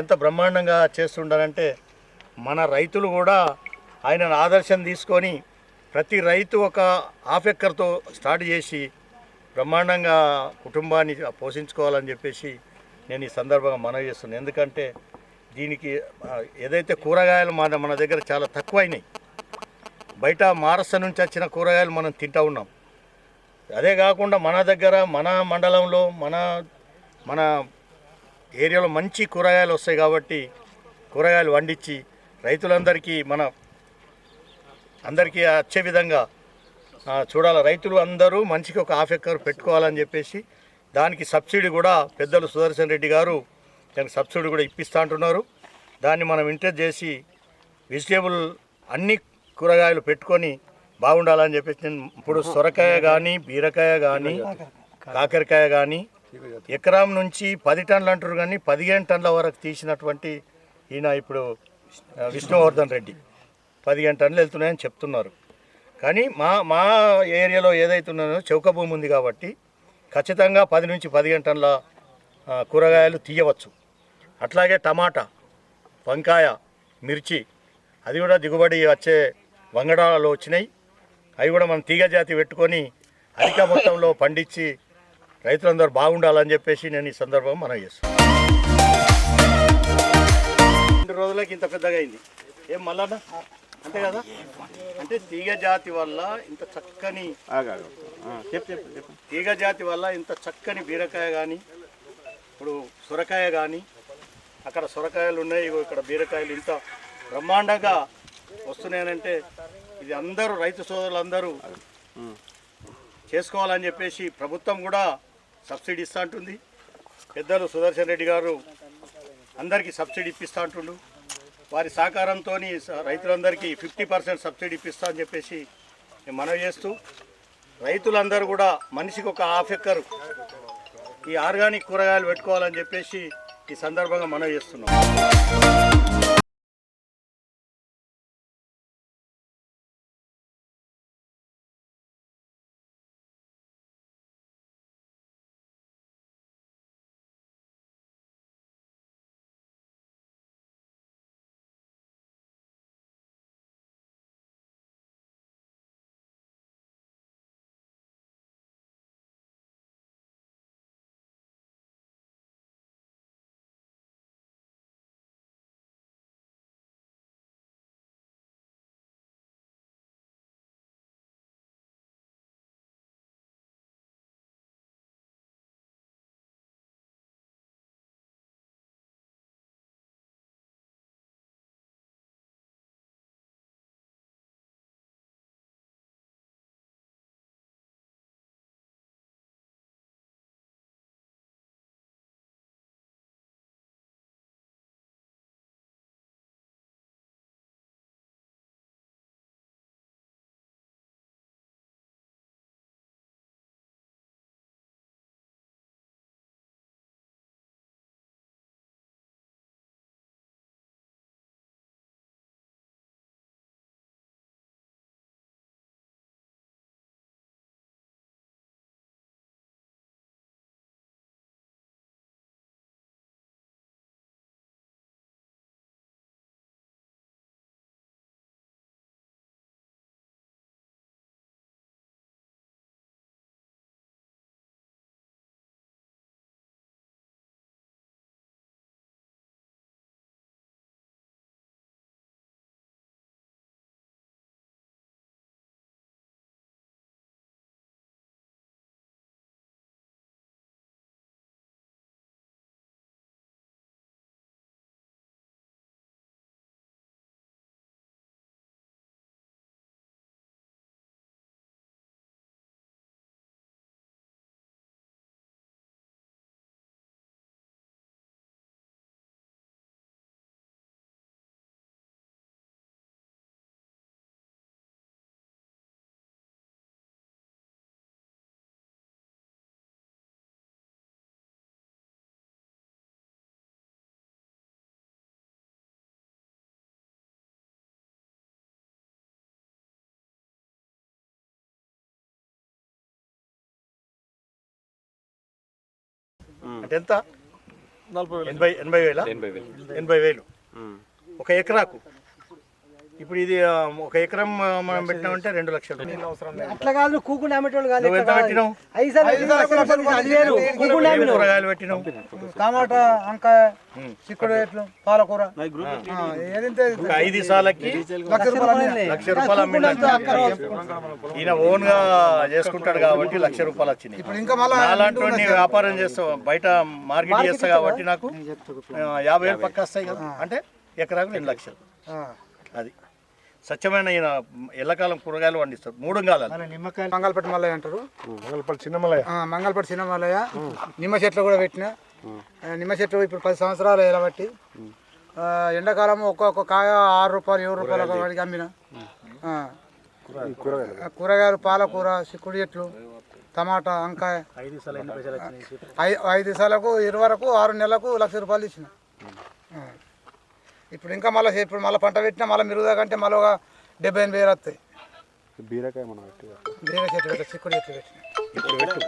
ఎంత బ్రహ్మాండంగా చేస్తుండారంటే మన రైతులు కూడా ఆయనను ఆదర్శం తీసుకొని ప్రతి రైతు ఒక హాఫ్ ఎక్కర్తో స్టార్ట్ చేసి బ్రహ్మాండంగా కుటుంబాన్ని పోషించుకోవాలని చెప్పేసి నేను ఈ సందర్భంగా మనవి చేస్తున్నాను. ఎందుకంటే దీనికి ఏదైతే కూరగాయలు మన మన దగ్గర చాలా తక్కువైనాయి బయట మహారాష్ట్ర నుంచి వచ్చిన కూరగాయలు మనం తింటా ఉన్నాం. అదే కాకుండా మన దగ్గర మన మండలంలో మన మన ఏరియాలో మంచి కూరగాయలు వస్తాయి కాబట్టి కూరగాయలు వండించి రైతులందరికీ మన అందరికీ వచ్చే విధంగా చూడాలి రైతులు అందరూ మంచికి ఒక హాఫ్ ఎక్కర్ పెట్టుకోవాలని చెప్పేసి దానికి సబ్సిడీ కూడా పెద్దలు సుదర్శన్ రెడ్డి గారు దానికి సబ్సిడీ కూడా ఇప్పిస్తా అంటున్నారు. దాన్ని మనం ఇంట్రెస్ట్ చేసి వెజిటేబుల్ అన్ని కూరగాయలు పెట్టుకొని బాగుండాలని చెప్పేసి నేను ఇప్పుడు సొరకాయ కానీ బీరకాయ కానీ కాకరకాయ కానీ ఎకరం నుంచి పది టన్నులు అంటారు కానీ పదిహేను టన్నుల వరకు తీసినటువంటి ఈయన ఇప్పుడు విష్ణువర్ధన్ రెడ్డి. పదిహేను టన్నులు వెళ్తున్నాయని చెప్తున్నారు. కానీ మా మా ఏరియాలో ఏదైతే ఉన్నదో చౌక భూమి ఉంది కాబట్టి ఖచ్చితంగా పది నుంచి పదిహేను టన్నుల కూరగాయలు తీయవచ్చు. అట్లాగే టమాటా వంకాయ మిర్చి అది కూడా దిగుబడి వచ్చే వంగడాలలో వచ్చినాయి. అవి కూడా మనం తీగ జాతి పెట్టుకొని అధిక మొత్తంలో పండించి రైతులందరూ బాగుండాలని చెప్పేసి నేను ఈ సందర్భం మనం చేస్తాను రెండు రోజులకి ఇంత పెద్దగా అయింది. ఏం మళ్ళా అంతే కదా? అంటే తీగ జాతి వల్ల ఇంత చక్కని తీగ జాతి వల్ల ఇంత చక్కని బీరకాయ కానీ ఇప్పుడు సొరకాయ కానీ అక్కడ సొరకాయలు ఉన్నాయి ఇక్కడ బీరకాయలు ఇంత బ్రహ్మాండంగా వస్తున్నాయనంటే ఇది అందరూ రైతు సోదరులందరూ చేసుకోవాలని చెప్పేసి ప్రభుత్వం కూడా సబ్సిడీ ఇస్తా అంటుంది. పెద్దలు సుదర్శన్ రెడ్డి గారు అందరికీ సబ్సిడీ ఇప్పిస్తూ అంటుండు. వారి సహకారంతో రైతులందరికీ ఫిఫ్టీ పర్సెంట్ సబ్సిడీ ఇప్పిస్తా అని చెప్పేసి నేను మనవి చేస్తూ రైతులందరూ కూడా మనిషికి ఒక హాఫ్ ఎక్కరు ఈ ఆర్గానిక్ కూరగాయలు పెట్టుకోవాలని చెప్పేసి ఈ సందర్భంగా మనవి చేస్తున్నాం. అంటే ఎంత? ఎనభై ఎనభై వేల? ఎనభై వేలు. ఒక ఎకరాకు. ఇప్పుడు ఇది ఒక ఎకరం మనం పెట్టినామంటే రెండు లక్షలు. అట్లా కాదు కూకుండా అమ్మేటోళ్ళు కాదు కూరగాయలు పెట్టినావు. టమాటా వంకాయ చిక్కుడు ఎట్లు పాలకూర. ఐదు సార్లకి లక్ష రూపాయలు ఈయన ఓన్గా చేసుకుంటాడు కాబట్టి లక్ష రూపాయలు ఇంకా మళ్ళా నాలాంటి వ్యాపారం చేస్తావు బయట మార్కెట్ చేస్తా కాబట్టి నాకు యాభై వేలు పక్క వస్తాయి కదా. అంటే ఎకరాకు రెండు లక్షలు. అది. స్వచ్ఛమైన ఈయన ఎల్లకాలం కూరగాయలు పండిస్తాడు మూడు కాలాలు మంగళపట్టి మల్లయ్య అంటారు. మంగళపల్లి చిన్నమలయ్య ఆ, మంగళపట్టి చిన్న మల్లయ్య. నిమ్మ చెట్లు కూడా పెట్టిన. నిమ్మ చెట్లు ఇప్పుడు పది సంవత్సరాలు ఎలబట్టి ఆ, ఎండాకాలం ఒక్కొక్క కాయ ఆరు రూపాయలు ఏడు రూపాయలు వాడికి అమ్మిన. కూరగాయలు పాలకూర చిక్కుడు చెట్లు టమాటా వంకాయ. ఐ- ఐదు సార్లకు ఇరవై వరకు ఆరు నెలలకు లక్ష రూపాయలు ఇచ్చిన. ఇప్పుడు ఇంకా మళ్ళీ ఇప్పుడు మళ్ళీ పంట పెట్టినా మళ్ళీ మెరుగుదా కంటే మళ్ళీ ఒక డెబ్బై ఎనభై వేలు వస్తాయి. బీరకాయ మనం పెట్టి బీర చెట్లు పెట్టిన చిక్కుడు చెట్లు పెట్టిన. పెట్టు.